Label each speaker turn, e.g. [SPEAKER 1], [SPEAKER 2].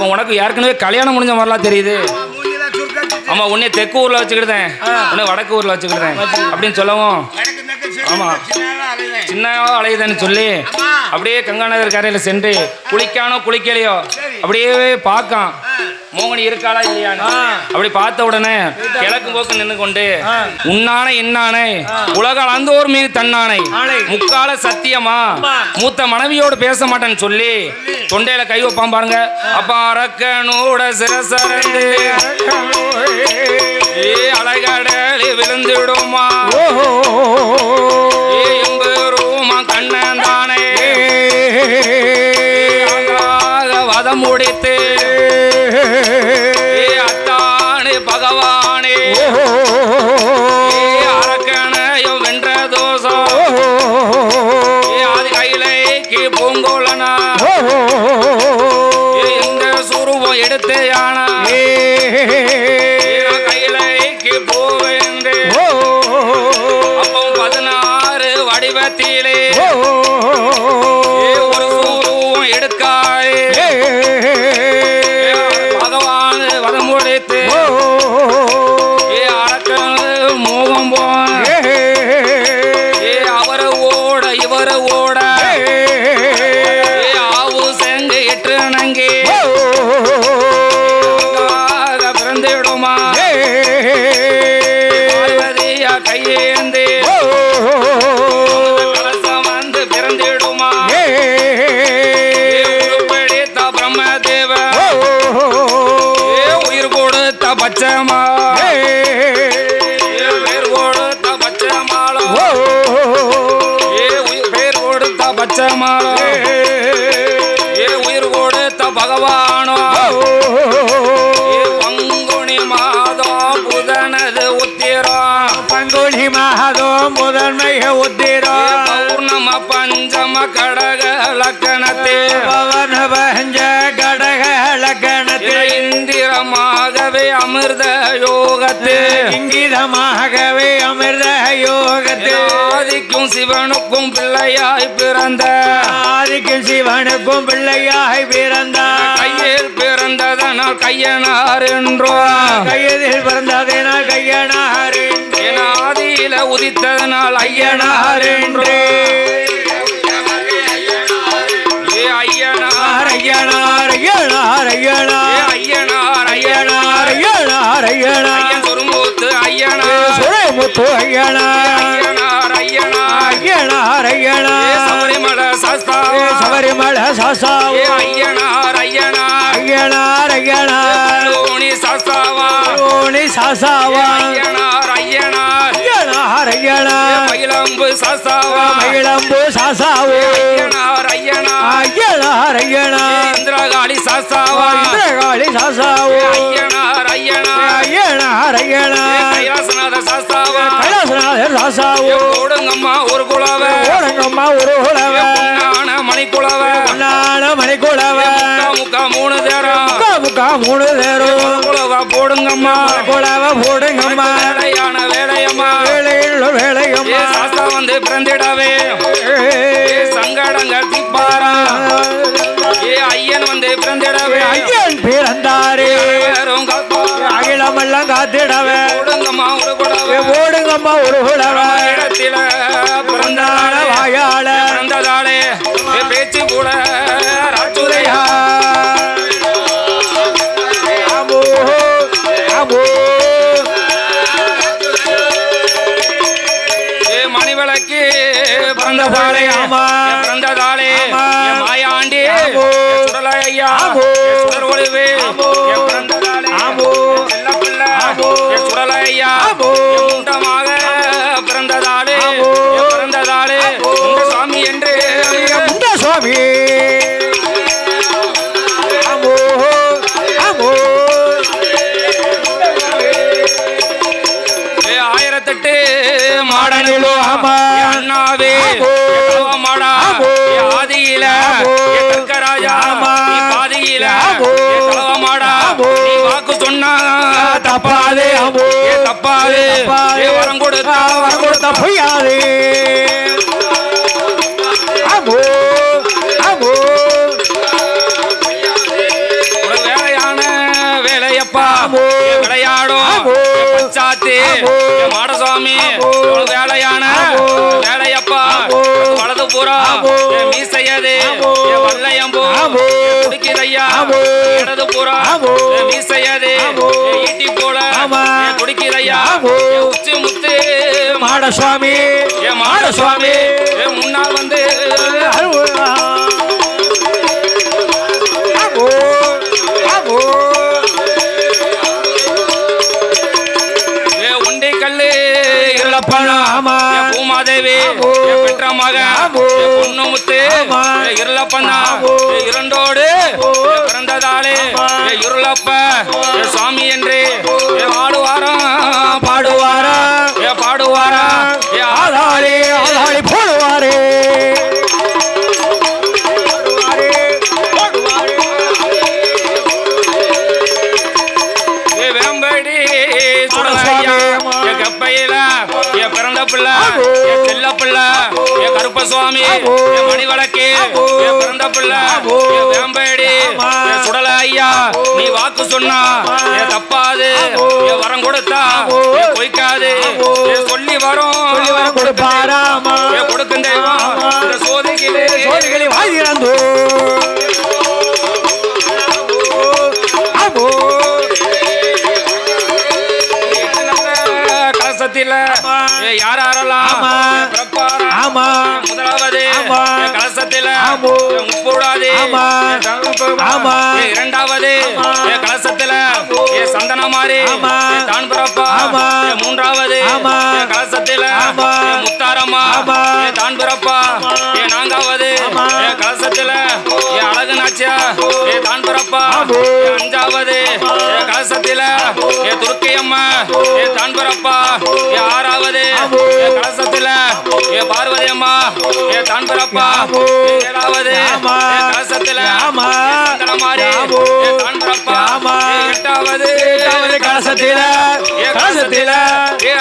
[SPEAKER 1] அப்ப உனக்கு ஏற்கனவே கல்யாணம் முடிஞ்ச மாதிரிலாம் தெரியுது
[SPEAKER 2] மூஞ்சில சுருக்கம் சுத்தி.
[SPEAKER 1] ஆமா உன்னை தெற்கு ஊர்ல வச்சுக்கிட்டேன் உன்னை வடக்கு ஊர்ல வச்சுக்கிட்டேன் அப்படின்னு சொல்லவும்
[SPEAKER 2] வடக்கு தெற்கு சிறு
[SPEAKER 1] ஆமா.
[SPEAKER 2] சின்னதா அலைவேன்.
[SPEAKER 1] சின்ன அலையுதுன்னு சொல்லி. அப்படியே கங்காநகர் கரையில சென்று குளிக்கானோ குளிக்கலையோ அப்படியே பார்க்கான் மோகனி இருக்காளா இல்லையான்னு அப்படி பார்த்த உடனே கிழக்கு போக்கு நின்று கொண்டு உன்னானை என்னானை உலக அளந்தோர் மீது தன்னானை முக்கால சத்தியமா? மூத்த மனைவியோடு பேச மாட்டேன்னு சொல்லி தொண்டையில கை வைப்பான் பாருங்க. அப்ப அரக்கனோட சிரசரந்து ஏ அலைகடலி விழுந்துடுமா ஏ எம்பெருமா கண்ணன் தானே? வதம் முடித்து ஏ இந்த சுருவம் எடுத்து யானா கைலைக்கு போவேன் அப்போ பதினாறு வடிவத்திலே. ஒரு சூருவம் எடுக்காயே பகவான் வதம் கொடுத்த யோகத்தே
[SPEAKER 3] இங்கிதமாகவே அமிர்த யோகத்தில்
[SPEAKER 1] ஆதிக்கும் சிவனுக்கும் பிள்ளையாய் பிறந்த.
[SPEAKER 3] ஆதிக்கும் சிவனுக்கும் பிள்ளையாய் பிறந்தார்
[SPEAKER 1] கையில் பிறந்ததனால் கையனார் என்றோ.
[SPEAKER 3] கையதில் பிறந்ததினால் கையனார்
[SPEAKER 1] என் ஆதியில உதித்ததனால் ஐயனார் என்றோ. ஐயனார்.
[SPEAKER 3] ஐயனார். ஐயனார் ஐயனார்
[SPEAKER 1] ஐயன் சொரும்பூத்து ஐயனார்
[SPEAKER 3] சுரேமுத்து ஐயனார்
[SPEAKER 1] ஐயனார் ஐயனார் சபரிமலை சாஸ்தாவா
[SPEAKER 3] சபரிமலை
[SPEAKER 1] ஐயனார் ஐயனார்.
[SPEAKER 3] ஐயனார் ஐயனார்.
[SPEAKER 1] லோணி சாஸ்தாவா. ஐயனார் ஐயனார்.
[SPEAKER 3] ஐயனார்
[SPEAKER 1] மயிலம்பு சாஸ்தாவா. ஐயனார் கைலாசநாத சாஸ்தாவா.
[SPEAKER 3] கைலாசநாதர் சாசாவோ
[SPEAKER 1] ஓடுங்கம்மா ஒரு குலவ
[SPEAKER 3] ஓடங்கம்மா ஒரு உழவ
[SPEAKER 1] பொன்னான மணிக்குலவ
[SPEAKER 3] நான மணிக்குழவ.
[SPEAKER 1] முக்கா மூணு தேரம்.
[SPEAKER 3] முக்கா முக்கா மூணு தேரும்.
[SPEAKER 1] குலவ போடுங்கம்மா.
[SPEAKER 3] குழவ போடுங்கம்மா.
[SPEAKER 1] வேலையான வேலையம்மா.
[SPEAKER 3] வேலையில்
[SPEAKER 1] ஏ
[SPEAKER 3] வேலையம்மா
[SPEAKER 1] சாஸ்தா வந்து பிறந்திடவே ஏ. சங்கடங்கள்
[SPEAKER 3] காத்திடவே.
[SPEAKER 1] ஓடுங்கம்மா ஒரு குலவ
[SPEAKER 3] ஓடுங்கம்மா ஒரு உழவ
[SPEAKER 1] இடத்தில பிறந்தாலே
[SPEAKER 3] வாயால
[SPEAKER 1] பிறந்ததாலே பேச்சு கூட ஏ மணிவிளக்கு பிறந்ததாலே
[SPEAKER 3] ஆமா.
[SPEAKER 1] ஏ பிறந்ததாலே
[SPEAKER 3] ஆமா.
[SPEAKER 1] ஏ மாயாண்டி.
[SPEAKER 3] ஆமோ.
[SPEAKER 1] ஏ சுடலை ஐயா
[SPEAKER 3] ஆமோ.
[SPEAKER 1] ஏ சுடர் ஒளிவு.
[SPEAKER 3] ஆமோ. ஆமா
[SPEAKER 1] அண்ணாவே மாடா ஆதியில? ராஜா பாதியில? மாடா வாக்கு சொன்னா
[SPEAKER 3] தப்பாதே
[SPEAKER 1] தப்பாதே? வரம் கொடுத்தா?
[SPEAKER 3] வரம் கொடுத்தா பொய்யாதே.
[SPEAKER 1] விளையாடும். மாடசாமி. மீசையது. வல்லையம்போ.
[SPEAKER 3] ஆமோ.
[SPEAKER 1] இடது. ஏ மீசையது. ஈட்டி போல. ஏ உச்சி முத்து.
[SPEAKER 3] மாடசுவாமி.
[SPEAKER 1] மாடசுவாமி. முன்னால் வந்து. உண்டி கல்லு
[SPEAKER 3] இருளப்பனா ஆமா.
[SPEAKER 1] ஏ பெற்ற பொண்ணு முத்து. இருளப்பண்ணா இரண்டோடு. பிறந்ததாலே. இருளப்ப. சுவாமி என்று. ஏ ஆடுவாரம்
[SPEAKER 3] பாடுவாரா
[SPEAKER 1] ஏ பாடுவாரா. ஏ
[SPEAKER 3] ஆதாரி ஆதாரி போடுவாரே.
[SPEAKER 1] வேம்படி சுடலையா. கப்பையில ஏ பிறந்த பிள்ளை. ஏ செல்ல பிள்ளை ஏ கருப்பசுவாமி
[SPEAKER 3] ஆமோ.
[SPEAKER 1] ஏ மணிவழக்கு. ஏ பிறந்த பிள்ளை. ஏ வேம்படி. ஏ சுடல ஐயா நீ வாக்கு சொன்னா ஏ தப்பாது. ஏ வரம் கொடுத்தா. ஏ பொய்க்காது. ஏ சொல்லி வரும்
[SPEAKER 3] கொடுப்பாராமா
[SPEAKER 1] ஏ கொடுக்கும் தெய்வம். இந்த சோதிகளே
[SPEAKER 3] சோழிகளை
[SPEAKER 1] கலசத்தில. ஏ இரண்டாவது கலசத்தில
[SPEAKER 3] ஆமா.
[SPEAKER 1] ஏ தான் பிறப்பா மூன்றாவது கலசத்தில முத்தாரம்மா தான் பிறப்பா ஏ நான்காவது கலசத்தில ஏ அழகு நாச்சியா ஏ தான் பிறப்பா அஞ்சாவது கலசத்தில ஏ துர்க்கையம்மா ஏ தான் பிறப்பா ஏ ஆறாவது. ஏ கலசத்தில ஏ பார்வதி அம்மா ஏ தான் பிறப்பா
[SPEAKER 3] ஆமா.
[SPEAKER 1] ஏ ஏழாவது. ஏ கலசத்தில
[SPEAKER 3] ஆமா.
[SPEAKER 1] ஏ
[SPEAKER 3] ஆமா.
[SPEAKER 1] ஏ எட்டாவது
[SPEAKER 3] எட்டாவது கலசத்தில
[SPEAKER 1] ஏ
[SPEAKER 3] கலசத்தில
[SPEAKER 1] ஏ